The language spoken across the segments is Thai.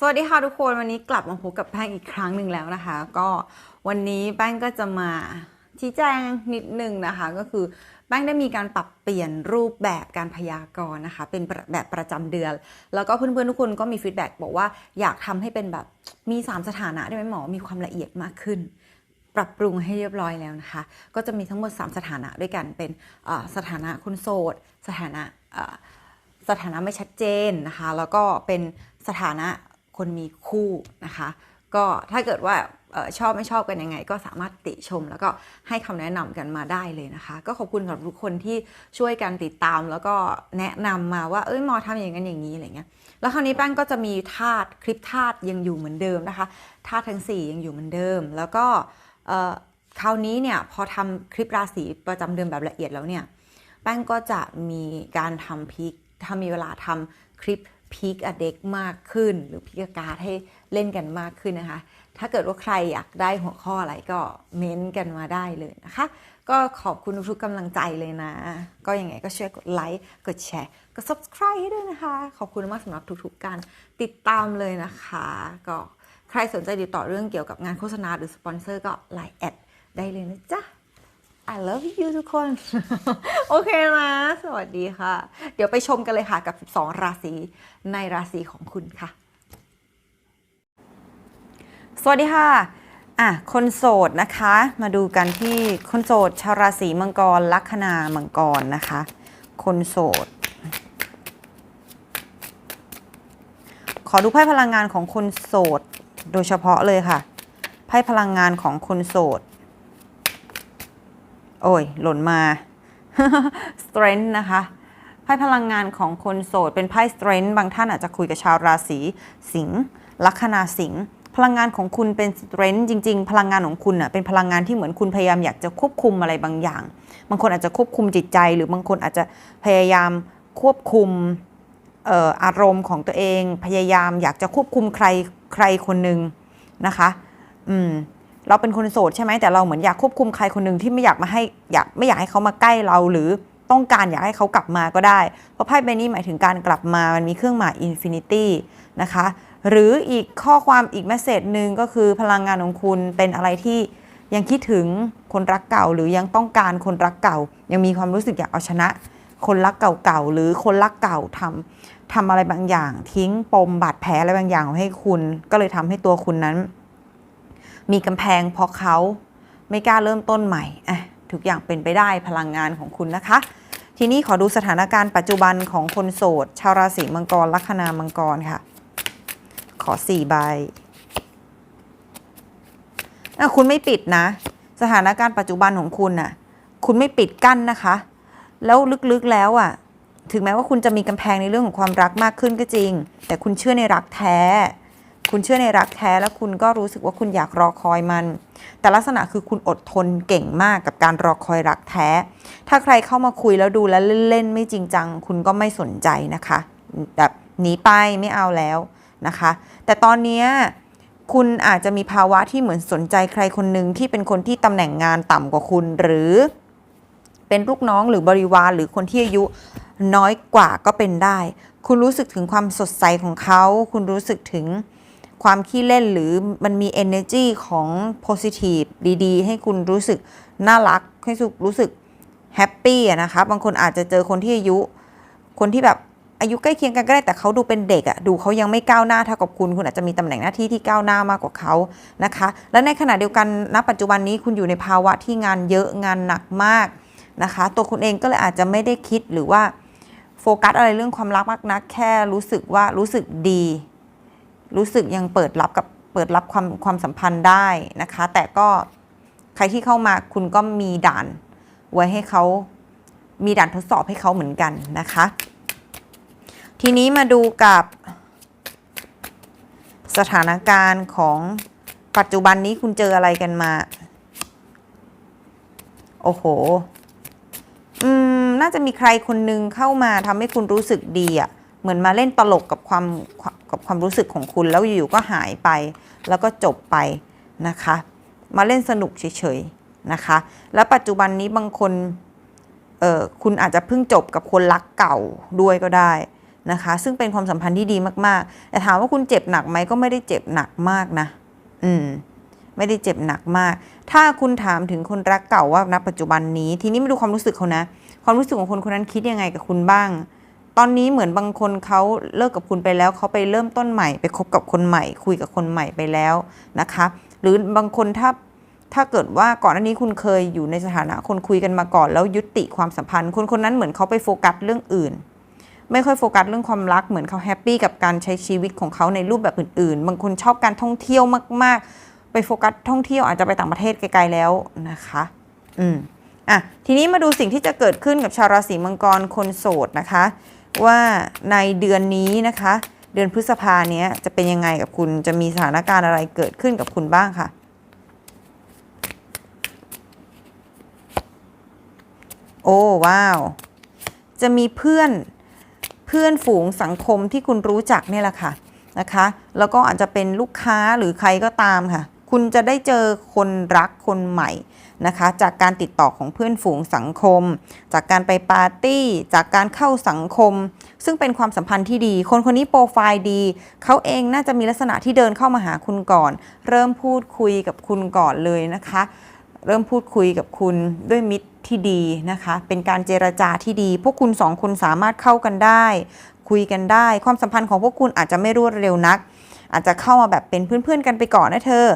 สวัสดีค่ะทุกคนวันนี้กลับมาพบกับแป้งอีกครั้งหนึ่งแล้วนะคะ ก็วันนี้แป้งก็จะมาชี้แจงนิดนึงนะคะ ก็คือแป้งได้มีการปรับเปลี่ยนรูปแบบการพยากรณ์นะคะ เป็นแบบประจำเดือน แล้วก็เพื่อนๆทุกคนก็มีฟีดแบ็กบอกว่าอยากทำให้เป็นแบบมี 3 สถานะได้ไหมหมอมีความละเอียดมากขึ้น ปรับปรุงให้เรียบร้อยแล้วนะคะ ก็จะมีทั้งหมด 3 สถานะด้วยกันเป็นสถานะคุณโสด สถานะสถานะไม่ชัดเจนนะคะ แล้วก็เป็นสถานะ คนมีคู่นะคะ ก็ถ้าเกิดว่าออชอบไม่ชอบกันยังไง ก็สามารถติชม แล้วก็ให้คำแนะนำกันมาได้เลยนะคะ ก็ขอบคุณสำหรับทุกคนที่ช่วยกันติดตาม แล้วก็แนะนำมาว่าเอ้ยหมอทำอย่างนั้นอย่างนี้อะไรเงี้ยแล้วคราวนี้แป้งก็จะมีธาตุคลิปธาตุยังอยู่เหมือนเดิมนะคะธาตุทั้ง 4 ยังอยู่เหมือนเดิม แล้วก็คราวนี้เนี่ยพอทำคลิปราศีประจำเดือนแบบละเอียดแล้วเนี่ยแป้งก็จะมีการทำพีคถ้ามีเวลาทำคลิป พีคอะเด็กมากขึ้น หรือพีคการ์ดให้เล่นกันมากขึ้นนะคะ ถ้าเกิดว่าใครอยากได้หัวข้ออะไรก็เม้นต์กันมาได้เลยนะคะ ก็ขอบคุณทุกๆกำลังใจเลยนะ ก็ยังไงก็ช่วยกดไลค์กดแชร์กด subscribe ให้ด้วยนะคะ ขอบคุณมากสำหรับทุกๆการติดตามเลยนะคะ ก็ใครสนใจติดต่อเรื่องเกี่ยวกับงานโฆษณาหรือสปอนเซอร์ก็ไลน์แอดได้เลยนะจ๊ะ I love you ทุกคน โอเคนะ สวัสดีค่ะ เดี๋ยวไปชมกันเลยค่ะกับ 12 ราศีในราศีของคุณค่ะ สวัสดีค่ะอะคนโสดนะคะ มาดูกันที่คนโสดชาวราศีมังกรลัคนามังกรนะคะ คนโสด ขอดูไพ่พลังงานของคนโสด โดยเฉพาะเลยค่ะ ไพ่พลังงานของคนโสด โอ้ย หล่นมา strength นะคะไพ่พลังงานของคนโสด เป็นไพ่ strength บางท่านอาจจะคุยกับชาวราศีสิงห์ลัคนาสิงห์พลังงานของคุณเป็น strength จริง ๆ พลังงานของคุณอะเป็นพลังงานที่เหมือนคุณพยายามอยากจะควบคุมอะไรบางอย่าง บางคนอาจจะควบคุมจิตใจ หรือบางคนอาจจะพยายามควบคุมอออารมณ์ของตัวเอง พยายามอยากจะควบคุมใครใครคนหนึ่งนะคะ อืม เราเป็นคนโสดใช่ไหมแต่เราเหมือนอยากควบคุมใครคนหนึ่งที่ไม่อยากมาให้อยากไม่อยากให้เขามาใกล้เราหรือต้องการอยากให้เขากลับมาก็ได้ เพราะไพ่ใบนี้หมายถึงการกลับมามันมีเครื่องหมายอินฟินิตี้นะคะหรืออีกข้อความอีกเมสเซจหนึ่งก็คือพลังงานของคุณเป็นอะไรที่ยังคิดถึงคนรักเก่า หรือยังต้องการคนรักเก่า ยังมีความรู้สึกอยากเอาชนะ คนรักเก่าๆหรือคนรักเก่าทำทำอะไรบางอย่าง ทิ้งปมบาดแผลอะไรบางอย่างให้คุณ ก็เลยทำให้ตัวคุณนั้น มีกำแพงเพราะเขาไม่กล้าเริ่มต้นใหม่อะทุกอย่างเป็นไปได้พลังงานของคุณนะคะ ทีนี้ขอดูสถานการณ์ปัจจุบันของคนโสด ชาวราศีมังกรลัคนามังกรค่ะ ขอสี่ใบคุณไม่ปิดนะ สถานการณ์ปัจจุบันของคุณน่ะ คุณไม่ปิดกั้นนะคะ แล้วลึกๆแล้วอะ ถึงแม้ว่าคุณจะมีกำแพงในเรื่องของความรักมากขึ้นก็จริง แต่คุณเชื่อในรักแท้ คุณเชื่อในรักแท้แล้วคุณก็รู้สึกว่าคุณอยากรอคอยมัน แต่ลักษณะคือคุณอดทนเก่งมากกับการรอคอยรักแท้ ถ้าใครเข้ามาคุยแล้วดูแล้วเล่นๆไม่จริงจัง คุณก็ไม่สนใจนะคะแบบหนีไปไม่เอาแล้วนะคะ แต่ตอนนี้คุณอาจจะมีภาวะที่เหมือนสนใจใครคนหนึ่งที่เป็นคนที่ตำแหน่งงานต่ำกว่าคุณ หรือเป็นลูกน้องหรือบริวารหรือคนที่อายุน้อยกว่าก็เป็นได้ คุณรู้สึกถึงความสดใสของเขา คุณรู้สึกถึง ความขี้เล่นหรือมันมี energy ของ positive ดีๆ ให้คุณรู้สึกน่ารัก ให้สุรู้สึกแฮปปี้นะคะบางคนอาจจะเจอคนที่อายุ คนที่แบบอายุใกล้เคียงกันก็ได้แต่เขาดูเป็นเด็กอะดูเขายังไม่ก้าวหน้าเท่ากับคุณ คุณอาจจะมีตำแหน่งหน้าที่ที่ก้าวหน้ามากกว่าเขานะคะ และในขณะเดียวกันณปัจจุบันนี้คุณอยู่ในภาวะที่งานเยอะงานหนักมากนะคะ ตัวคุณเองก็เลยอาจจะไม่ได้คิดหรือว่าโฟกัสอะไรเรื่องความรักมากนัก แค่รู้สึกว่ารู้สึกดี รู้สึกยังเปิดรับกับเปิดรับความความสัมพันธ์ได้นะคะ แต่ก็ใครที่เข้ามาคุณก็มีด่านไว้ให้เขามีด่านทดสอบให้เขาเหมือนกันนะคะ ทีนี้มาดูกับสถานการณ์ของปัจจุบันนี้คุณเจออะไรกันมา โอ้โห อืม น่าจะมีใครคนนึงเข้ามาทำให้คุณรู้สึกดีอะ่ะ เหมือนมาเล่นตลกกับความ กับความรู้สึกของคุณแล้วอยู่ๆก็หายไป แล้วก็จบไปนะคะ มาเล่นสนุกเฉยๆนะคะ แล้วปัจจุบันนี้บางคนเออคุณอาจจะเพิ่งจบกับคนรักเก่าด้วยก็ได้นะคะ ซึ่งเป็นความสัมพันธ์ที่ดีมากๆ แต่ถามว่าคุณเจ็บหนักไหมก็ไม่ได้เจ็บหนักมากนะ อืมไม่ได้เจ็บหนักมาก ถ้าคุณถามถึงคนรักเก่าว่าณปัจจุบันนี้ ทีนี้มาดูความรู้สึกเขานะ ความรู้สึกของคนคนนั้นคิดยังไงกับคุณบ้าง ตอนนี้เหมือนบางคนเขาเลิกกับคุณไปแล้วเขาไปเริ่มต้นใหม่ ไปคบกับคนใหม่ คุยกับคนใหม่ไปแล้วนะคะ หรือบางคนถ้าถ้าเกิดว่าก่อนหน้านี้คุณเคยอยู่ในสถานะคนคุยกันมาก่อนแล้วยุติความสัมพันธ์ คนคนนั้นเหมือนเขาไปโฟกัสเรื่องอื่น ไม่ค่อยโฟกัสเรื่องความรักเหมือนเขาแฮปปี้กับการใช้ชีวิตของเขาในรูปแบบอื่น ๆ บางคนชอบการท่องเที่ยวมาก ๆ ไปโฟกัสท่องเที่ยวอาจจะไปต่างประเทศไกลๆแล้วนะคะ อืมอะทีนี้มาดูสิ่งที่จะเกิดขึ้นกับชาวราศีมังกรคนโสดนะคะ ว่าในเดือนนี้นะคะ เดือนพฤษภาเนี้ยจะเป็นยังไงกับคุณจะมีสถานการณ์อะไรเกิดขึ้นกับคุณบ้างค่ะ โอ้ว้าว จะมีเพื่อนเพื่อนฝูงสังคมที่คุณรู้จักเนี่ยแหละค่ะนะคะ แล้วก็อาจจะเป็นลูกค้าหรือใครก็ตามค่ะ คุณจะได้เจอคนรักคนใหม่ นะคะ จากการติดต่อของเพื่อนฝูงสังคม จากการไปปาร์ตี้ จากการเข้าสังคม ซึ่งเป็นความสัมพันธ์ที่ดี คนคนนี้โปรไฟล์ดี เขาเองน่าจะมีลักษณะที่เดินเข้ามาหาคุณก่อน เริ่มพูดคุยกับคุณก่อนเลยนะคะ เริ่มพูดคุยกับคุณด้วยมิตรที่ดีนะคะ เป็นการเจรจาที่ดี พวกคุณสองคนสามารถเข้ากันได้ คุยกันได้ ความสัมพันธ์ของพวกคุณอาจจะไม่รวดเร็วนัก อาจจะเข้ามาแบบเป็นเพื่อนๆกันไปก่อนนะเธอ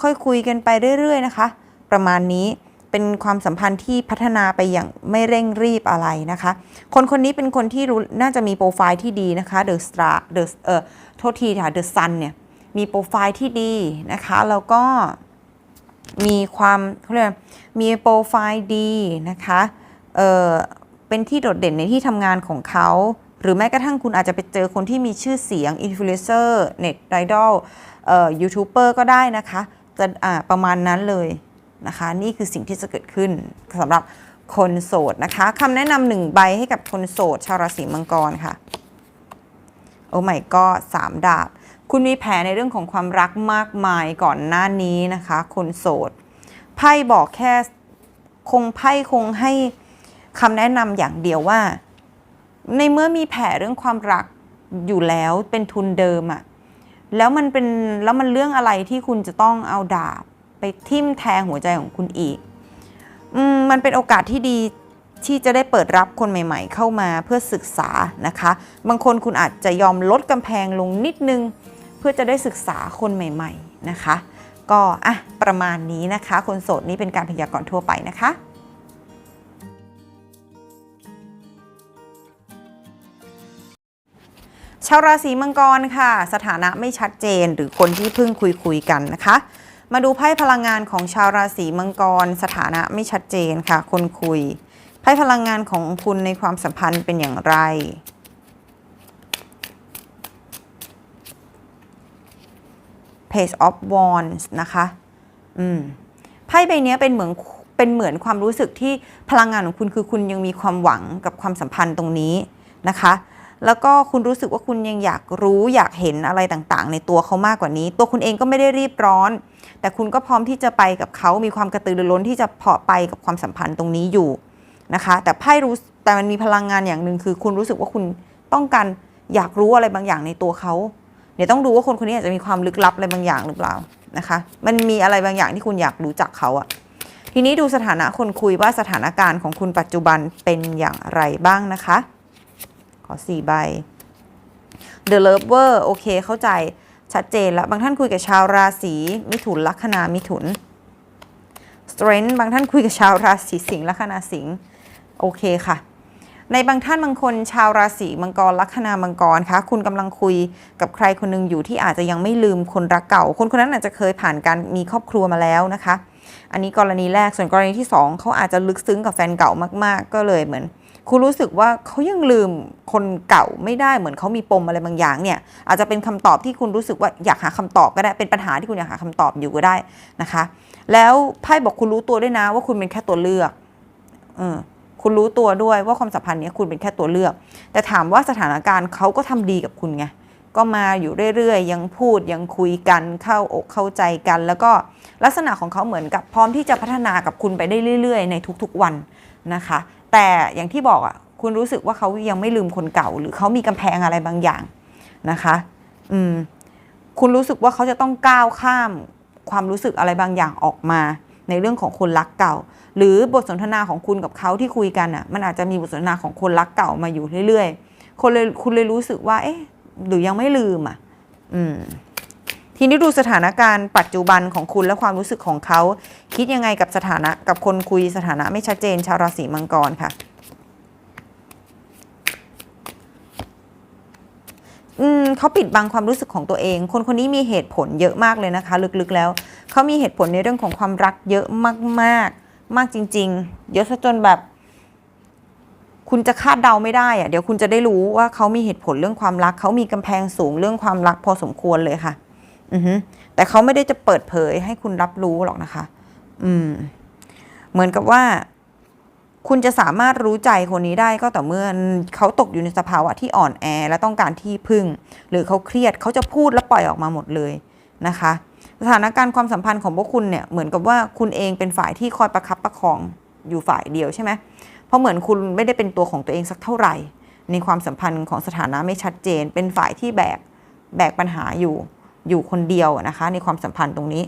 ค่อยคุยกันไปเรื่อย ๆ นะคะ ประมาณนี้เป็นความสัมพันธ์ที่พัฒนาไปอย่างไม่เร่งรีบอะไรนะคะ คนคนนี้เป็นคนที่รู้น่าจะมีโปรไฟล์ที่ดีนะคะ The Star The เอ่อโทษทีค่ะ The Sun เนี่ยมีโปรไฟล์ที่ดีนะคะ แล้วก็มีความเขาเรียกมีโปรไฟล์ดีนะคะเออเป็นที่โดดเด่นในที่ทำงานของเขา หรือแม้กระทั่งคุณอาจจะไปเจอคนที่มีชื่อเสียงอินฟลูเอนเซอร์เน็ตไอดอลเอ่อยูทูบเบอร์ก็ได้นะคะ จะอ่าประมาณนั้นเลย นะคะ นี่คือสิ่งที่จะเกิดขึ้นสำหรับคนโสดนะคะคำแนะนำหนึ่งใบให้กับคนโสดชาวราศีมังกรค่ะ โอ้ไม่ก็สามดาบ คุณมีแผลในเรื่องของความรักมากมายก่อนหน้านี้นะคะ คนโสดไพ่บอกแค่คงไพ่คงให้คำแนะนำอย่างเดียวว่า ในเมื่อมีแผลเรื่องความรักอยู่แล้วเป็นทุนเดิมอะแล้วมันเป็นแล้วมันเรื่องอะไรที่คุณจะต้องเอาดาบ ไปทิ่มแทงหัวใจของคุณอีกอมมันเป็นโอกาสที่ดีที่จะได้เปิดรับคนใหม่ๆ เข้ามาเพื่อศึกษานะคะ บางคนคุณอาจจะยอมลดกำแพงลงนิดนึง เพื่อจะได้ศึกษาคนใหม่ ๆนะคะ ก็อะประมาณนี้นะคะ คนโสดนี้เป็นการพยากรณ์ทั่วไปนะคะชาวราศีมังกรค่ะ สถานะไม่ชัดเจนหรือคนที่เพิ่งคุยคุยๆกันนะคะ มาดูไพ่พลังงานของชาวราศีมังกร สถานะไม่ชัดเจนค่ะ คนคุย ไพ่พลังงานของคุณในความสัมพันธ์เป็นอย่างไร Page of Wands นะคะ อืม ไพ่ใบนี้เป็นเหมือนเป็นเหมือนความรู้สึกที่พลังงานของคุณคือคุณยังมีความหวังกับความสัมพันธ์ตรงนี้นะคะ แล้วก็คุณรู้สึกว่าคุณยังอยากรู้อยากเห็นอะไรต่างๆ ในตัวเขามากกว่านี้ ตัวคุณเองก็ไม่ได้รีบร้อน แต่คุณก็พร้อมที่จะไปกับเขามีความกระตือรือร้นที่จะเพาะไปกับความสัมพันธ์ตรงนี้อยู่นะคะ แต่ไพ่รู้แต่มันมีพลังงานอย่างหนึ่งคือ คุณรู้สึกว่าคุณต้องการอยากรู้อะไรบางอย่างในตัวเขาเดี๋ยวต้องดูว่าคนคนนี้อาจจะมีความลึกลับอะไรบางอย่างหรือเปล่านะคะ มันมีอะไรบางอย่างที่คุณอยากรู้จักเขาอะทีนี้ดูสถานะคนคุยว่าสถานการณ์ของคุณปัจจุบันเป็นอย่างไรบ้างนะคะ อสี่ใบ The Lover โอเค เข้าใจชัดเจนแล้ว บางท่านคุยกับชาวราศีมิถุนลัคนามิถุน Strength บางท่านคุยกับชาวราศีสิงห์ลัคนาสิงห์โอเคค่ะ ในบางท่านบางคนชาวราศีมังกรลัคนามังกรคะคุณกำลังคุยกับใครคนหนึงอยู่ที่อาจจะยังไม่ลืมคนรักเก่า คนคนนั้นอาจจะเคยผ่านการมีครอบครัวมาแล้วนะคะ อันนี้กรณีแรกส่วนกรณีที่สองเขาอาจจะลึกซึ้งกับแฟนเก่ามาก ๆ ก็เลยเหมือน คุณรู้สึกว่าเขายังลืมคนเก่าไม่ได้เหมือนเขามีปมอะไรบางอย่างเนี่ย อาจจะเป็นคำตอบที่คุณรู้สึกว่าอยากหาคำตอบก็ได้เป็นปัญหาที่คุณอยากหาคำตอบอยู่ก็ได้นะคะ แล้วไพ่บอกคุณรู้ตัวด้วยนะว่าคุณเป็นแค่ตัวเลือกเออคุณรู้ตัวด้วยว่าความสัมพันธ์เนี้ยคุณเป็นแค่ตัวเลือก แต่ถามว่าสถานการณ์เขาก็ทำดีกับคุณไงก็มาอยู่เรื่อยๆ ยังพูดยังคุยกันเข้าอกเข้าใจกัน แล้วก็ลักษณะของเขาเหมือนกับพร้อมที่จะพัฒนากับคุณไปได้เรื่อย ๆ ในทุกๆวันนะคะ แต่อย่างที่บอกอะคุณรู้สึกว่าเขายังไม่ลืมคนเก่า หรือเขามีกำแพงอะไรบางอย่างนะคะ อืม คุณรู้สึกว่าเขาจะต้องก้าวข้ามความรู้สึกอะไรบางอย่างออกมา ในเรื่องของคนรักเก่า หรือบทสนทนาของคุณกับเขาที่คุยกันอะ มันอาจจะมีบทสนทนาของคนรักเก่ามาอยู่เรื่อยๆคนเลยคุณเลยรู้สึกว่า เอ๊ะ หรือยังไม่ลืมอะ อืม ทีนี้ดูสถานการณ์ปัจจุบันของคุณและความรู้สึกของเขา คิดยังไงกับสถานะกับคนคุยสถานะไม่ชัดเจนชาวราศีมังกรค่ะอืมเขาปิดบังความรู้สึกของตัวเอง คนคนนี้มีเหตุผลเยอะมากเลยนะคะ ลึกๆแล้ว เขามีเหตุผลในเรื่องของความรักเยอะมากๆ มากจริง ๆ เยอะซะจนแบบ คุณจะคาดเดาไม่ได้อะเดี๋ยวคุณจะได้รู้ว่าเขามีเหตุผลเรื่องความรัก เขามีกำแพงสูงเรื่องความรักพอสมควรเลยค่ะ อือฮึแต่เขาไม่ได้จะเปิดเผยให้คุณรับรู้หรอกนะคะ อืม เหมือนกับว่า คุณจะสามารถรู้ใจคนนี้ได้ก็ต่อเมื่อเขาตกอยู่ในสภาวะที่อ่อนแอและต้องการที่พึ่ง หรือเขาเครียดเขาจะพูดและปล่อยออกมาหมดเลยนะคะ สถานการณ์ความสัมพันธ์ของพวกคุณเนี่ยเหมือนกับว่าคุณเองเป็นฝ่ายที่คอยประคับประคองอยู่ฝ่ายเดียวใช่ไหมเพราะเหมือนคุณไม่ได้เป็นตัวของตัวเองสักเท่าไหร่ ในความสัมพันธ์ของสถานะไม่ชัดเจน เป็นฝ่ายที่แบกแบกปัญหาอยู่ อยู่คนเดียวนะคะ ในความสัมพันธ์ตรงนี้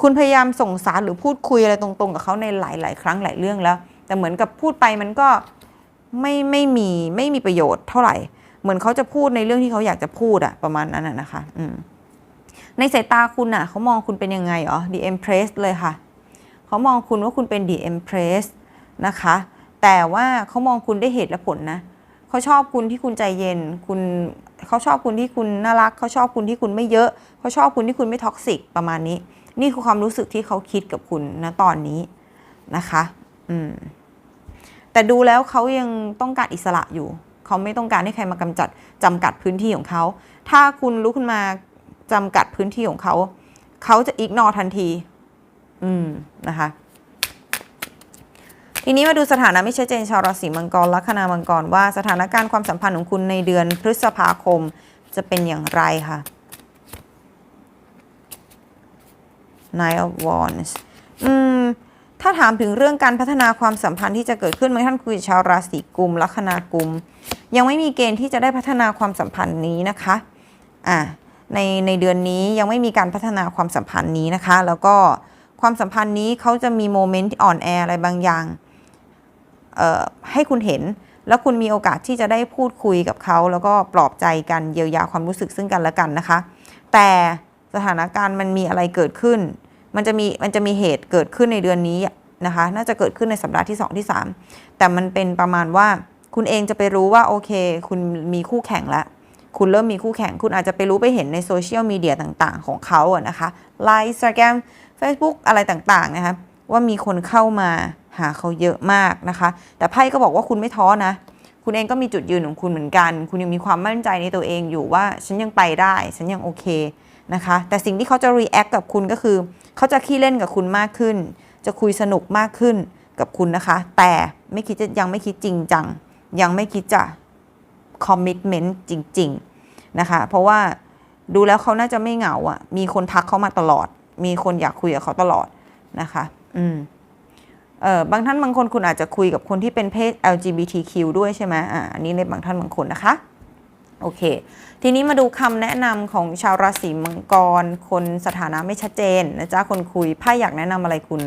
คุณพยายามส่งสารหรือพูดคุยอะไรตรงๆ กับเขาในหลาย ๆ ครั้งหลายเรื่องแล้ว แต่เหมือนกับพูดไปมันก็ไม่ไม่มีไม่มีประโยชน์เท่าไหร่ เหมือนเขาจะพูดในเรื่องที่เขาอยากจะพูดอะประมาณนั้นนะคะอืมในสายตาคุณอะเขามองคุณเป็นยังไงอ๋อ The Empress เลยค่ะเขามองคุณว่าคุณเป็น The Empress นะคะ แต่ว่าเขามองคุณได้เหตุและผลนะเขาชอบคุณที่คุณใจเย็น คุณเขาชอบคุณที่คุณน่ารัก เขาชอบคุณที่คุณไม่เยอะ เขาชอบคุณที่คุณไม่ท็อกซิกประมาณนี้ นี่คือความรู้สึกที่เขาคิดกับคุณนะตอนนี้นะคะ อืม แต่ดูแล้วเขายังต้องการอิสระอยู่ เขาไม่ต้องการให้ใครมากำจัดจำกัดพื้นที่ของเขา ถ้าคุณลุกขึ้นมาจำกัดพื้นที่ของเขา เขาจะอิกนอทันที อืม นะคะ ทีนี้มาดูสถานะไม่ชัดเจนชาวราศีมังกรลัคนามังกรว่าสถานการณ์ความสัมพันธ์ของคุณในเดือนพฤษภาคมจะเป็นอย่างไรค่ะ Nine of Wands อืมถ้าถามถึงเรื่องการพัฒนาความสัมพันธ์ที่จะเกิดขึ้นเมื่อท่านคุยกับชาวราศีกุมลัคนากุม ยังไม่มีเกณฑ์ที่จะได้พัฒนาความสัมพันธ์นี้นะคะอ่าในในเดือนนี้ยังไม่มีการพัฒนาความสัมพันธ์นี้นะคะ แล้วก็ความสัมพันธ์นี้เขาจะมีโมเมนต์ที่อ่อนแออะไรบางอย่าง ให้คุณเห็น แล้วคุณมีโอกาสที่จะได้พูดคุยกับเขา แล้วก็ปลอบใจกันเยียวยาความรู้สึกซึ่งกันและกันนะคะ แต่สถานการณ์มันมีอะไรเกิดขึ้น มันจะมีมันจะมีเหตุเกิดขึ้นในเดือนนี้นะคะ น่าจะเกิดขึ้นในสัปดาห์ที่ 2 ที่ 3 แต่มันเป็นประมาณว่าคุณเองจะไปรู้ว่าโอเค คุณมีคู่แข่งแล้วคุณเริ่มมีคู่แข่ง คุณอาจจะไปรู้ไปเห็นในโซเชียลมีเดียต่างๆ ของเขาอะนะคะไลน์อินสตาแกรม Facebook อะไรต่างๆนะคะว่ามีคนเข้ามา หาเขาเยอะมากนะคะ แต่ไพ่ก็บอกว่าคุณไม่ท้อนะ คุณเองก็มีจุดยืนของคุณเหมือนกัน คุณยังมีความมั่นใจในตัวเองอยู่ว่าฉันยังไปได้ ฉันยังโอเคนะคะ แต่สิ่งที่เขาจะ react กับคุณก็คือ เขาจะขี้เล่นกับคุณมากขึ้น จะคุยสนุกมากขึ้นกับคุณนะคะ แต่ไม่คิดจะยังไม่คิดจริงจัง ยังไม่คิดจะ commitment จริง ๆ นะคะ เพราะว่าดูแล้วเขาน่าจะไม่เหงาอะ่ะ มีคนทักเขามาตลอด มีคนอยากคุยกับเขาตลอดนะคะ อืม เออบางท่านบางคนคุณอาจจะคุยกับคนที่เป็นเพศ LGBTQ ด้วยใช่ไหมอ่าอันนี้ในบางท่านบางคนนะคะโอเค ทีนี้มาดูคำแนะนำของชาวราศีมังกร คนสถานะไม่ชัดเจนนะจ๊ะคนคุยไพ่อยากแนะนำอะไรคุณ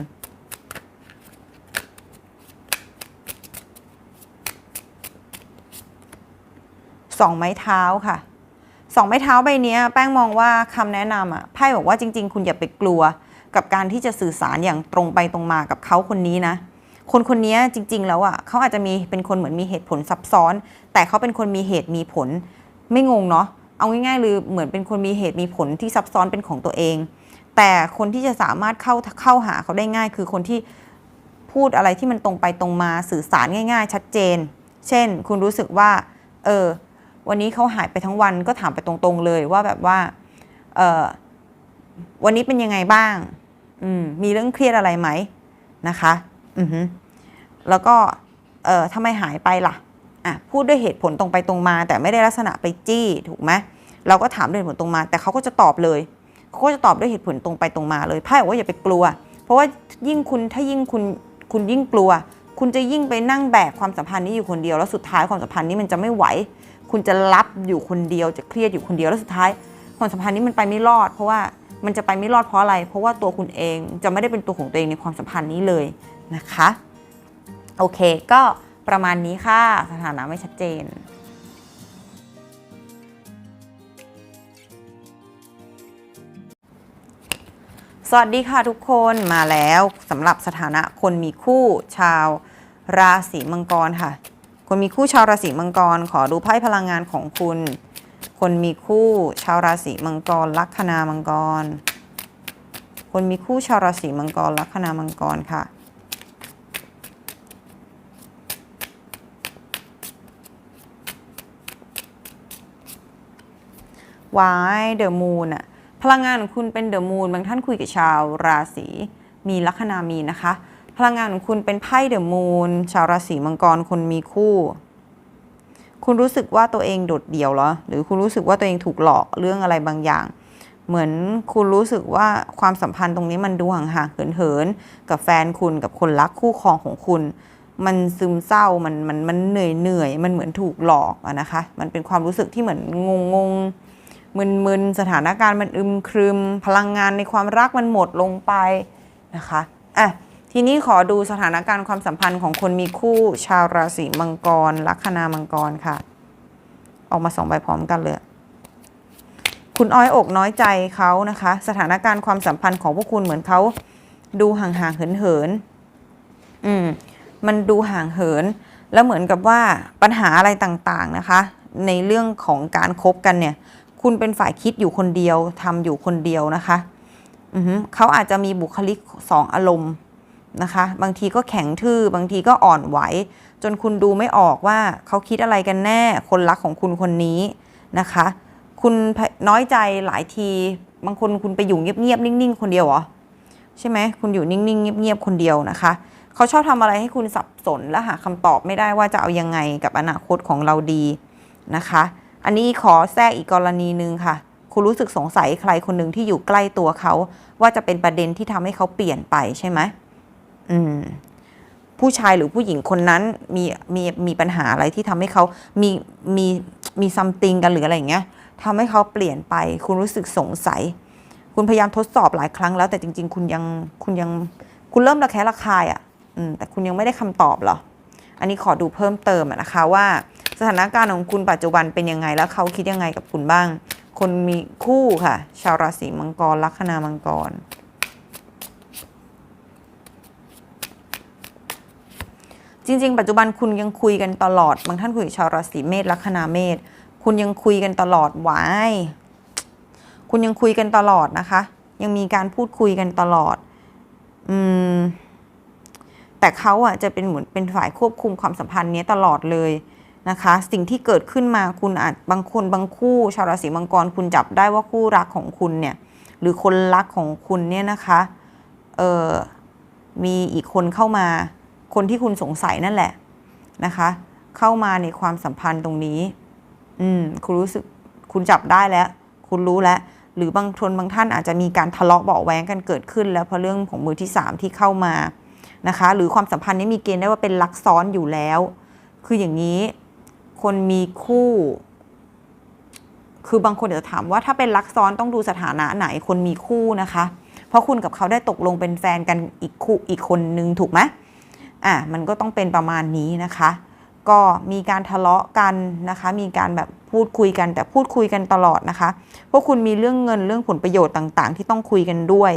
สองไม้เท้าค่ะ สองไม้เท้าใบนี้แป้งมองว่าคำแนะนำอะไพ่บอกว่าจริง ๆ คุณอย่าไปกลัว กับการที่จะสื่อสารอย่างตรงไปตรงมากับเขาคนนี้นะ คนคนนี้จริง ๆ แล้วอะเขาอาจจะมีเป็นคนเหมือนมีเหตุผลซับซ้อน แต่เขาเป็นคนมีเหตุมีผล ไม่งงเนาะเอาง่ายๆเลยเหมือนเป็นคนมีเหตุมีผลที่ซับซ้อนเป็นของตัวเอง แต่คนที่จะสามารถเข้าเข้าหาเขาได้ง่าย คือคนที่พูดอะไรที่มันตรงไปตรงมาสื่อสารง่าย ๆ ชัดเจน เช่น คุณรู้สึกว่า เออ วันนี้เขาหายไปทั้งวันก็ถามไปตรงๆเลยว่าแบบว่า เออวันนี้เป็นยังไงบ้าง อืมมีเรื่องเครียดอะไรไหมนะคะอือฮึแล้วก็เออทำไมหายไปล่ะอะพูดด้วยเหตุผลตรงไปตรงมา แต่ไม่ได้ลักษณะไปจี้ถูกไหมเราก็ถามด้วยเหตุผลตรงมา แต่เขาก็จะตอบเลยเขาก็จะตอบด้วยเหตุผลตรงไปตรงมาเลยไพ่บอกว่าอย่าไปกลัว เพราะว่ายิ่งคุณถ้ายิ่งคุณคุณยิ่งกลัว คุณจะยิ่งไปนั่งแบกความสัมพันธ์นี้อยู่คนเดียวแล้วสุดท้ายความสัมพันธ์นี้มันจะไม่ไหว คุณจะรับอยู่คนเดียวจะเครียดอยู่คนเดียวแล้วสุดท้ายความสัมพันธ์นี้มันไปไม่รอด เพราะว่า มันจะไปไม่รอดเพราะอะไร เพราะว่าตัวคุณเองจะไม่ได้เป็นตัวของตัวเองในความสัมพันธ์นี้เลยนะคะ โอเค ก็ประมาณนี้ค่ะ สถานะไม่ชัดเจนสวัสดีค่ะทุกคนมาแล้วสำหรับสถานะคนมีคู่ชาวราศีมังกรค่ะ คนมีคู่ชาวราศีมังกร ขอดูไพ่พลังงานของคุณ คนมีคู่ชาวราศีมังกรลัคนามังกร คนมีคู่ชาวราศีมังกรลัคนามังกรค่ะ วายเดอะมูนอะพลังงานของคุณเป็นเดอะมูนบางท่านคุยกับชาวราศีมีลัคนามีนะคะ พลังงานของคุณเป็นไพ่เดอะมูนชาวราศีมังกรคนมีคู่ คุณรู้สึกว่าตัวเองโดดเดี่ยวเหรอ หรือคุณรู้สึกว่าตัวเองถูกหลอกเรื่องอะไรบางอย่าง เหมือนคุณรู้สึกว่าความสัมพันธ์ตรงนี้มันดูห่างๆเหินๆกับแฟนคุณกับคนรักคู่ครองของคุณ มันซึมเศร้ามันมันมันเหนื่อยเหนื่อยมันเหมือนถูกหลอกอะนะคะ มันเป็นความรู้สึกที่เหมือนงงงๆมึนๆสถานการณ์มันอึมครึม พลังงานในความรักมันหมดลงไปนะคะอะ ทีนี้ขอดูสถานการณ์ความสัมพันธ์ของคนมีคู่ชาวราศีมังกร ลัคนามังกรค่ะ ออกมาสองใบพร้อมกันเลย คุณอ้อยอกน้อยใจเขานะคะ สถานการณ์ความสัมพันธ์ของพวกคุณเหมือนเขาดูห่างๆเหินๆอืม มันดูห่างเหิน แล้วเหมือนกับว่าปัญหาอะไรต่างๆนะคะ ในเรื่องของการคบกันเนี่ย คุณเป็นฝ่ายคิดอยู่คนเดียวทำอยู่คนเดียวนะคะอืเขาอาจจะมีบุคลิกสองอารมณ์ นะคะ บางทีก็แข็งทื่อบางทีก็อ่อนไหว จนคุณดูไม่ออกว่าเขาคิดอะไรกันแน่ คนรักของคุณคนนี้นะคะ คุณน้อยใจหลายที บางคนคุณไปอยู่เงียบๆนิ่ง ๆ คนเดียวเหรอใช่ไหมคุณอยู่นิ่งๆเงียบๆคนเดียวนะคะเขาชอบทำอะไรให้คุณสับสนและหาคำตอบไม่ได้ว่าจะเอายังไงกับอนาคตของเราดีนะคะ อันนี้ขอแทรกอีกกรณีหนึ่งค่ะ คุณรู้สึกสงสัยใครคนหนึ่งที่อยู่ใกล้ตัวเขา ว่าจะเป็นประเด็นที่ทำให้เขาเปลี่ยนไปใช่ไหม อืมผู้ชายหรือผู้หญิงคนนั้นมีมีมีปัญหาอะไรที่ทำให้เขามีมีมีซัมติงกันหรืออะไรอย่างเงี้ยทำให้เขาเปลี่ยนไป คุณรู้สึกสงสัย คุณพยายามทดสอบหลายครั้งแล้ว แต่จริง ๆ คุณยังคุณยังคุณเริ่มระแคะระคายอะอืมแต่คุณยังไม่ได้คำตอบหรอ อันนี้ขอดูเพิ่มเติมนะคะว่าสถานการณ์ของคุณปัจจุบันเป็นยังไงแล้วเขาคิดยังไงกับคุณบ้าง คนมีคู่ค่ะ ชาวราศีมังกรลัคนามังกร จริง ๆ ปัจจุบันคุณยังคุยกันตลอด บางท่านคุยกับชาวราศีเมษลัคนาเมษคุณยังคุยกันตลอดหวายคุณยังคุยกันตลอดนะคะ ยังมีการพูดคุยกันตลอด อืม แต่เขาอะจะเป็นเหมือนเป็นฝ่ายควบคุมความสัมพันธ์นี้ตลอดเลยนะคะ สิ่งที่เกิดขึ้นมาคุณอาจบางคนบางคู่ชาวราศีมังกรคุณจับได้ว่าคู่รักของคุณเนี่ย หรือคนรักของคุณเนี่ยนะคะ เออมีอีกคนเข้ามา คนที่คุณสงสัยนั่นแหละนะคะ เข้ามาในความสัมพันธ์ตรงนี้ อืมคุณรู้สึกคุณจับได้แล้ว คุณรู้แล้ว หรือบางคนบางท่านอาจจะมีการทะเลาะเบาะแว้งกันเกิดขึ้น แล้วเพราะเรื่องของมือที่สามที่เข้ามานะคะ หรือความสัมพันธ์นี้มีเกณฑ์ได้ว่าเป็นลักซ้อนอยู่แล้ว คืออย่างนี้ คนมีคู่ คือบางคนอาจจะถามว่าถ้าเป็นลักซ้อนต้องดูสถานะไหนคนมีคู่นะคะ เพราะคุณกับเขาได้ตกลงเป็นแฟนกันอีกคู่อีกคนนึงถูกไหม อะมันก็ต้องเป็นประมาณนี้นะคะ ก็มีการทะเลาะกันนะคะ มีการแบบพูดคุยกันแต่พูดคุยกันตลอดนะคะพราะคุณมีเรื่องเงินเรื่องผลประโยชน์ต่างๆ ที่ต้องคุยกันด้วย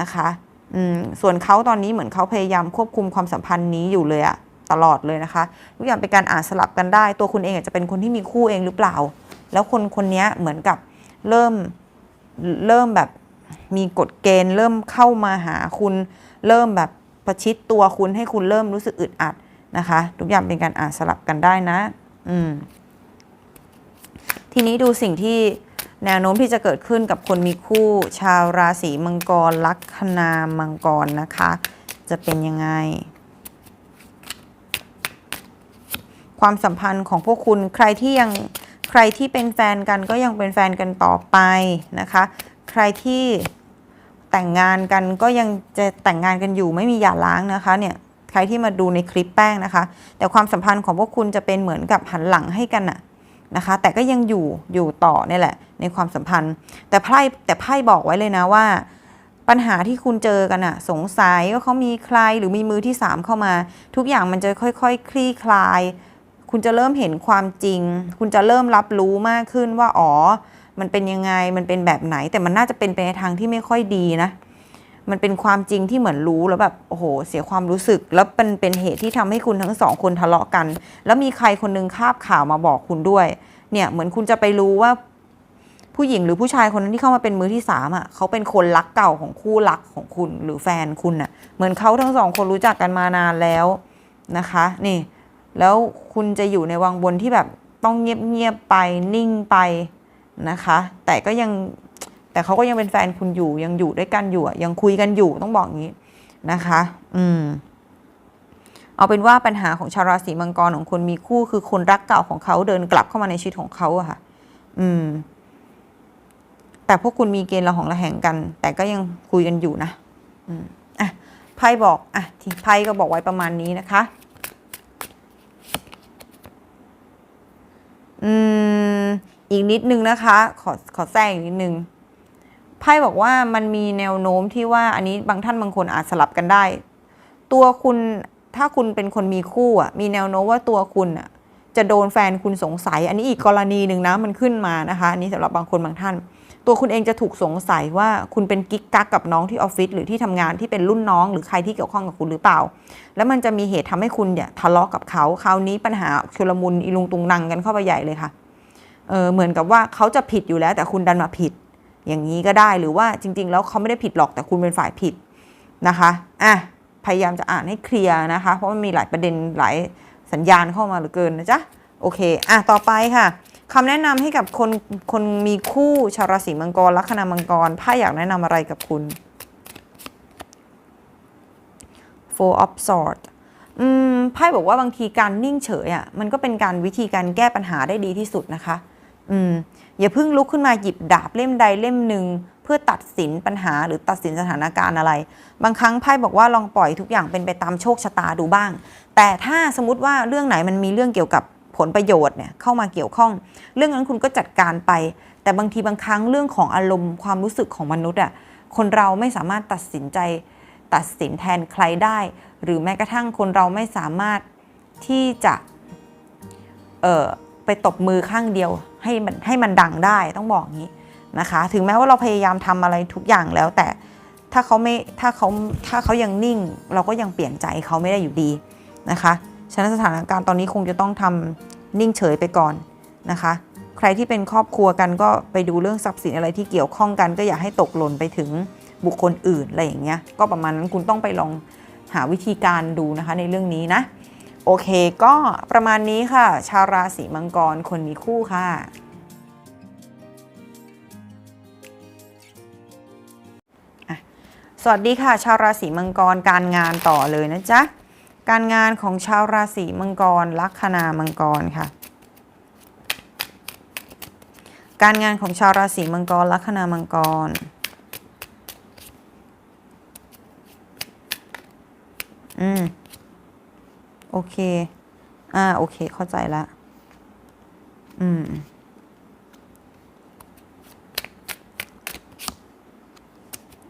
นะคะอืมส่วนเขาตอนนี้เหมือนเขาพยายามควบคุมความสัมพันธ์นี้อยู่เลยอะตลอดเลยนะคะทุกอย่างเป็นการอ่านสลับกันได้ ตัวคุณเองอาจจะเป็นคนที่มีคู่เองหรือเปล่า แล้วคนคนนี้เหมือนกับเริ่มเริ่มแบบมีกฎเกณฑ์ เริ่มเข้ามาหาคุณ เริ่มแบบ ประชิดตัวคุณให้คุณเริ่มรู้สึกอึดอัดนะคะ ทุกอย่างเป็นการอ่านสลับกันได้นะ อืม ทีนี้ดูสิ่งที่แนวโน้มที่จะเกิดขึ้นกับคนมีคู่ชาวราศีมังกร ลัคนามังกรนะคะ จะเป็นยังไง ความสัมพันธ์ของพวกคุณใครที่ยังใครที่เป็นแฟนกันก็ยังเป็นแฟนกันต่อไปนะคะ ใครที่ แต่งงานกันก็ยังจะแต่งงานกันอยู่ไม่มีหย่าร้างนะคะเนี่ยใครที่มาดูในคลิปแป้งนะคะ แต่ความสัมพันธ์ของพวกคุณจะเป็นเหมือนกับหันหลังให้กันน่ะนะคะ แต่ก็ยังอยู่อยู่ต่อเนี่ยแหละ ในความสัมพันธ์ แต่ไพ่แต่ไพ่บอกไว้เลยนะว่า ปัญหาที่คุณเจอกันอะสงสัยว่าเขามีใครหรือมีมือที่สามเข้ามา ทุกอย่างมันจะค่อยๆคคลี่คลาย คุณจะเริ่มเห็นความจริง คุณจะเริ่มรับรู้มากขึ้นว่าอ๋อ มันเป็นยังไงมันเป็นแบบไหน แต่มันน่าจะเป็นไปในทางที่ไม่ค่อยดีนะ มันเป็นความจริงที่เหมือนรู้แล้วแบบโอ้โหเสียความรู้สึก แล้วเป็นเป็นเหตุที่ทำให้คุณทั้งสองคนทะเลาะกัน แล้วมีใครคนนึงคาบข่าวมาบอกคุณด้วย เนี่ยเหมือนคุณจะไปรู้ว่าผู้หญิงหรือผู้ชายคนนั้นที่เข้ามาเป็นมือที่สามอะเขาเป็นคนรักเก่าของคู่รักของคุณหรือแฟนคุณอะ เหมือนเขาทั้งสองคนรู้จักกันมานานแล้วนะคะ นี่ แล้วคุณจะอยู่ในวังวนที่แบบต้องเงียบๆไปนิ่งไป นะคะ แต่ก็ยังแต่เขาก็ยังเป็นแฟนคุณอยู่ยังอยู่ด้วยกันอยู่ยังคุยกันอยู่ต้องบอกอย่างนี้นะคะ อืมเอาเป็นว่าปัญหาของชาวราศีมังกรของคุณมีคู่คือคนรักเก่าของเขาเดินกลับเข้ามาในชีวิตของเขาอะค่ะ อืม แต่พวกคุณมีเกณฑ์ระหองระแหงกัน แต่ก็ยังคุยกันอยู่นะอืมอะไพ่บอกอะที่ไพ่ก็บอกไว้ประมาณนี้นะคะ อืม อีกนิดนึงนะคะ ขอขอแทรกอีกนิดนึงไพ่บอกว่ามันมีแนวโน้มที่ว่าอันนี้บางท่านบางคนอาจสลับกันได้ ตัวคุณถ้าคุณเป็นคนมีคู่อะมีแนวโน้มว่าตัวคุณอะจะโดนแฟนคุณสงสัย อันนี้อีกกรณีหนึ่งนะมันขึ้นมานะคะอันนี้สำหรับบางคนบางท่าน ตัวคุณเองจะถูกสงสัยว่าคุณเป็นกิ๊กกักกับน้องที่ออฟฟิศหรือที่ทำงานที่เป็นรุ่นน้อง หรือใครที่เกี่ยวข้องกับคุณหรือเปล่า แล้วมันจะมีเหตุทำให้คุณเนี่ยทะเลาะกับเขาคราวนี้ปัญหาชุลมุนอีลุงตุงนังกันเข้าไปใหญ่เลยค่ะ เออเหมือนกับว่าเขาจะผิดอยู่แล้ว แต่คุณดันมาผิด อย่างนี้ก็ได้หรือว่าจริง ๆ แล้วเขาไม่ได้ผิดหรอกแต่คุณเป็นฝ่ายผิดนะคะอะพยายามจะอ่านให้เคลียร์นะคะ เพราะมันมีหลายประเด็นหลายสัญญาณเข้ามาเหลือเกินนะจ๊ะโอเคอะต่อไปค่ะคำแนะนำให้กับคนคนมีคู่ชาวราศีมังกรลัคนามังกรไพ่อยากแนะนำอะไรกับคุณ Four of Swords อืมไพ่บอกว่าบางทีการนิ่งเฉยอะ่ะมันก็เป็นการวิธีการแก้ปัญหาได้ดีที่สุดนะคะ อืมอย่าเพิ่งลุกขึ้นมาหยิบดาบเล่มใดเล่มหนึ่งเพื่อตัดสินปัญหาหรือตัดสินสถานการณ์อะไร บางครั้งไพ่บอกว่าลองปล่อยทุกอย่างเป็นไปตามโชคชะตาดูบ้าง แต่ถ้าสมมติว่าเรื่องไหนมันมีเรื่องเกี่ยวกับผลประโยชน์เนี่ยเข้ามาเกี่ยวข้อง เรื่องนั้นคุณก็จัดการไป แต่บางทีบางครั้งเรื่องของอารมณ์ความรู้สึกของมนุษย์อะคนเราไม่สามารถตัดสินใจตัดสินแทนใครได้ หรือแม้กระทั่งคนเราไม่สามารถที่จะเอ่อ ไปตบมือข้างเดียวให้มันให้มันดังได้ต้องบอกงี้นะคะ ถึงแม้ว่าเราพยายามทำอะไรทุกอย่างแล้ว แต่ถ้าเขาไม่ถ้าเขาถ้าเขายังนิ่ง เราก็ยังเปลี่ยนใจเขาไม่ได้อยู่ดีนะคะฉะนั้นสถานการณ์ตอนนี้คงจะต้องทำนิ่งเฉยไปก่อนนะคะ ใครที่เป็นครอบครัวกันก็ไปดูเรื่องทรัพย์สินอะไรที่เกี่ยวข้องกัน ก็อย่าให้ตกหล่นไปถึงบุคคลอื่นอะไรอย่างเงี้ยก็ประมาณนั้นคุณต้องไปลองหาวิธีการดูนะคะในเรื่องนี้นะ โอเคก็ประมาณนี้ค่ะ ชาวราศีมังกรคนมีคู่ค่ะ สวัสดีค่ะ ชาวราศีมังกรการงานต่อเลยนะจ๊ะ การงานของชาวราศีมังกรลัคนามังกรค่ะ การงานของชาวราศีมังกรลัคนามังกรอืม โอเค อ่า โอเค เข้าใจละ อืม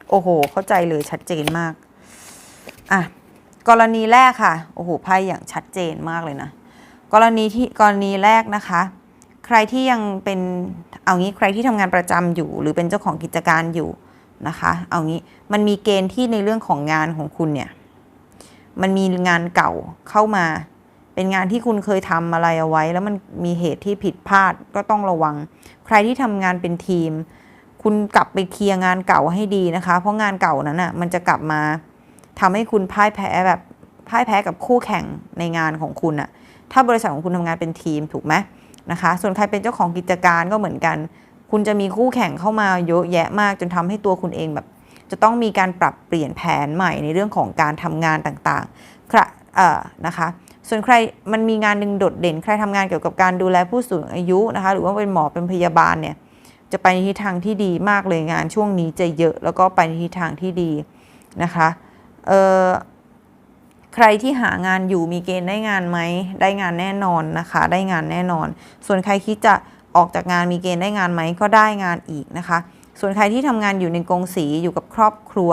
โอ้โห เข้าใจเลยชัดเจนมาก อะ กรณีแรกค่ะ โอ้โห ไพ่อย่างชัดเจนมากเลยนะ กรณีที่ กรณีแรกนะคะ ใครที่ยังเป็น เอางี้ ใครที่ทำงานประจำอยู่ หรือเป็นเจ้าของกิจการอยู่นะคะ เอางี้ มันมีเกณฑ์ที่ในเรื่องของงานของคุณเนี่ย มันมีงานเก่าเข้ามา เป็นงานที่คุณเคยทำอะไรเอาไว้ แล้วมันมีเหตุที่ผิดพลาดก็ต้องระวัง ใครที่ทำงานเป็นทีม คุณกลับไปเคลียร์งานเก่าให้ดีนะคะ เพราะงานเก่านั้นอะมันจะกลับมาทำให้คุณพ่ายแพ้แบบพ่ายแพ้กับคู่แข่งในงานของคุณอะถ้าบริษัทของคุณทำงานเป็นทีมถูกไหมนะคะ ส่วนใครเป็นเจ้าของกิจการก็เหมือนกัน คุณจะมีคู่แข่งเข้ามาเยอะแยะมากจนทำให้ตัวคุณเองแบบ จะต้องมีการปรับเปลี่ยนแผนใหม่ในเรื่องของการทำงานต่างๆครับนะคะส่วนใครมันมีงานหนึ่งโดดเด่น ใครทำงานเกี่ยวกับการดูแลผู้สูงอายุนะคะหรือว่าเป็นหมอเป็นพยาบาลเนี่ยจะไปในทิศทางที่ดีมากเลยงานช่วงนี้จะเยอะแล้วก็ไปในทิศทางที่ดีนะคะเอ่อใครที่หางานอยู่มีเกณฑ์ได้งานไหมได้งานแน่นอนนะคะได้งานแน่นอน ส่วนใครคิดจะออกจากงานมีเกณฑ์ได้งานไหมก็ได้งานอีกนะคะ ส่วนใครที่ทำงานอยู่ในกรงสีอยู่กับครอบครัว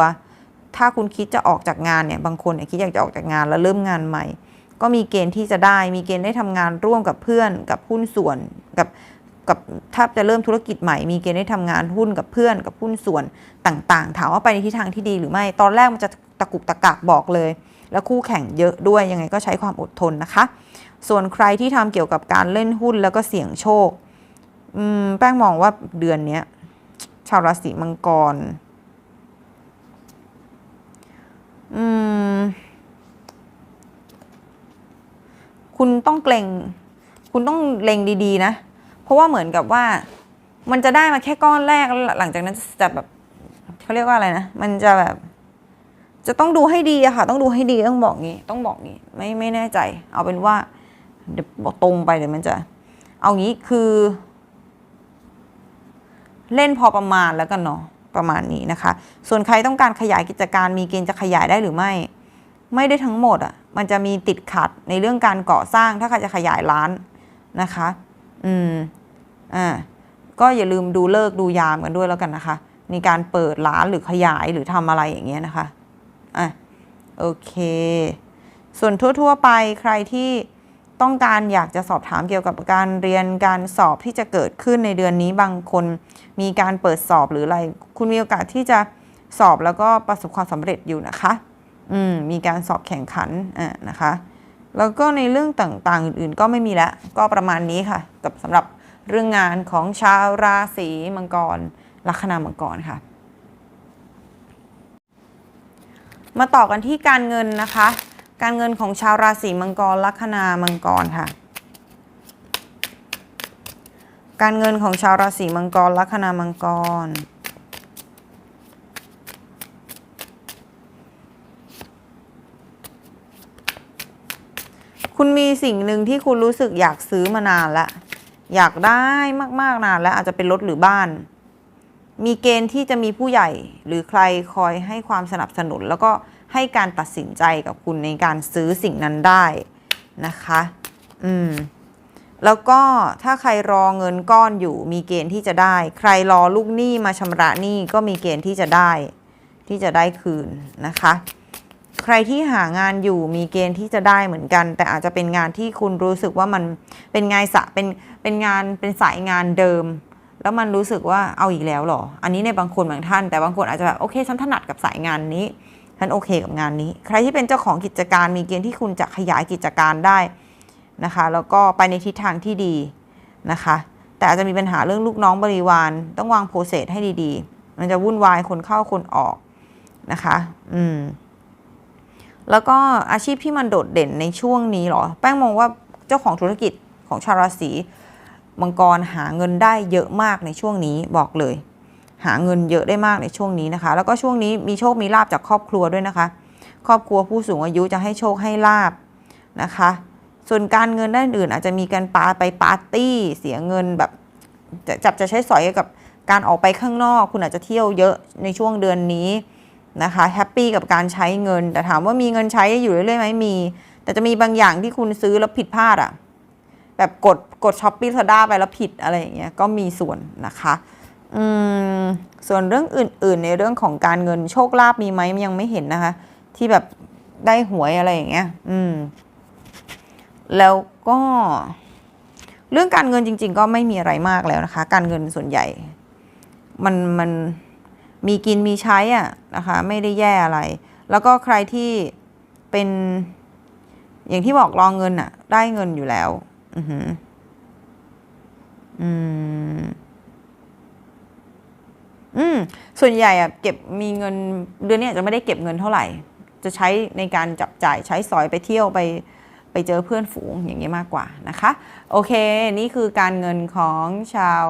ถ้าคุณคิดจะออกจากงานเนี่ยบางคนเนี่ยคิดอยากจะออกจากงานแล้วเริ่มงานใหม่ ก็มีเกณฑ์ที่จะได้มีเกณฑ์ได้ทำงานร่วมกับเพื่อน กับหุ้นส่วนกับกับถ้าจะเริ่มธุรกิจใหม่มีเกณฑ์ได้ทำงานหุ้นกับเพื่อนกับหุ้นส่วนต่างๆ ถามว่าไปในทิศทางที่ดีหรือไม่ ตอนแรกมันจะตะกุกตะกักบอกเลย แล้วคู่แข่งเยอะด้วยยังไงก็ใช้ความอดทนนะคะ ส่วนใครที่ทำเกี่ยวกับการเล่นหุ้นแล้วก็เสี่ยงโชคแป้งมองว่าเดือนนี้ ชาวราศีมังกร อืม คุณต้องเกรงคุณต้องเล็งดีๆ นะ เพราะว่าเหมือนกับว่า มันจะได้มาแค่ก้อนแรก หลังจากนั้นจะแบบเขาเรียกว่าอะไรนะ มันจะแบบ จะต้องดูให้ดีอะค่ะ ต้องดูให้ดีต้องบอกงี้ ต้องบอกงี้ ไม่ไม่แน่ใจ เอาเป็นว่าเดี๋ยวบอกตรงไปเดี๋ยวมันจะ เอางี้คือ เล่นพอประมาณแล้วกันเนาะประมาณนี้นะคะ ส่วนใครต้องการขยายกิจการมีเกณฑ์จะขยายได้หรือไม่ ไม่ได้ทั้งหมดอะ่ะมันจะมีติดขัดในเรื่องการก่อสร้างถ้าใครจะขยายร้านนะคะ อืมอ่าก็อย่าลืมดูเลิกดูยามกันด้วยแล้วกันนะคะในการเปิดร้านหรือขยายหรือทำอะไรอย่างเงี้ยนะคะอะโอเค ส่วนทั่วๆไปใครที่ ต้องการอยากจะสอบถามเกี่ยวกับการเรียนการสอบที่จะเกิดขึ้นในเดือนนี้บางคนมีการเปิดสอบหรืออะไร คุณมีโอกาสที่จะสอบแล้วก็ประสบความสำเร็จอยู่นะคะอืมมีการสอบแข่งขันอ่านะคะ แล้วก็ในเรื่องต่างๆ อื่นๆ ก็ไม่มีแล้วก็ประมาณนี้ค่ะ กับสำหรับเรื่องงานของชาวราศีมังกรลัคนามังกรค่ะ มาต่อกันที่การเงินนะคะ การเงินของชาวราศีมังกรลัคนามังกรค่ะ การเงินของชาวราศีมังกรลัคนามังกร คุณมีสิ่งหนึ่งที่คุณรู้สึกอยากซื้อมานานล้วอยากได้มากๆนานแล้วอาจจะเป็นรถหรือบ้าน มีเกณฑ์ที่จะมีผู้ใหญ่หรือใครคอยให้ความสนับสนุนแล้วก็ ให้การตัดสินใจกับคุณในการซื้อสิ่งนั้นได้นะคะ อืม แล้วก็ถ้าใครรอเงินก้อนอยู่มีเกณฑ์ที่จะได้ ใครรอลูกหนี้มาชำระหนี้ก็มีเกณฑ์ที่จะได้ ที่จะได้คืนนะคะ ใครที่หางานอยู่มีเกณฑ์ที่จะได้เหมือนกัน แต่อาจจะเป็นงานที่คุณรู้สึกว่ามันเป็นงานสะเป็นเป็นงานเป็นสายงานเดิมแล้วมันรู้สึกว่าเอาอีกแล้วหรอ อันนี้ในบางคนบางท่าน แต่บางคนอาจจะแบบโอเคฉันถนัดกับสายงานนี้ ฉันโอเคกับงานนี้ ใครที่เป็นเจ้าของกิจการมีเกณฑ์ที่คุณจะขยายกิจการได้นะคะ แล้วก็ไปในทิศทางที่ดีนะคะ แต่อาจจะมีปัญหาเรื่องลูกน้องบริวาร ต้องวางโปรเซสให้ดีๆ มันจะวุ่นวายคนเข้าคนออกนะคะ อืม แล้วก็อาชีพที่มันโดดเด่นในช่วงนี้เหรอ แป้งมองว่าเจ้าของธุรกิจของชาวราศีมังกรหาเงินได้เยอะมากในช่วงนี้บอกเลย หาเงินเยอะได้มากในช่วงนี้นะคะ แล้วก็ช่วงนี้มีโชคมีลาบจากครอบครัวด้วยนะคะ ครอบครัวผู้สูงอายุจะให้โชคให้ลาบนะคะ ส่วนการเงินด้านอื่น อาจจะมีการปาไปปาร์ตี้ เสียเงินแบบจะจับจะใช้สอยกับการออกไปข้างนอก คุณอาจจะเที่ยวเยอะในช่วงเดือนนี้นะคะแฮปปี้กับการใช้เงิน แต่ถามว่ามีเงินใช้อยู่เรื่อยๆไหมมี แต่จะมีบางอย่างที่คุณซื้อแล้วผิดพลาดอะ่ะแบบกดกดช้อปปี้ซาด้าไปแล้วผิดอะไรอย่างเงี้ยก็มีส่วนนะคะ อืมส่วนเรื่องอื่น ๆ ในเรื่องของการเงินโชคลาภมีไหมยังไม่เห็นนะคะ ที่แบบได้หวยอะไรอย่างเงี้ย อืม แล้วก็ เรื่องการเงินจริง ๆ ก็ไม่มีอะไรมากแล้วนะคะ การเงินส่วนใหญ่ มันมันมีกินมีใช้อะนะคะ ไม่ได้แย่อะไร แล้วก็ใครที่เป็นอย่างที่บอกรองเงินอะ ได้เงินอยู่แล้ว อือหืออืม อืมส่วนใหญ่อะเก็บมีเงินเดือนนี้จะไม่ได้เก็บเงินเท่าไหร่ จะใช้ในการจับจ่ายใช้สอยไปเที่ยวไปไปเจอเพื่อนฝูงอย่างนี้มากกว่านะคะ โอเค นี่คือการเงินของชาว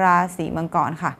ราศีมังกรค่ะ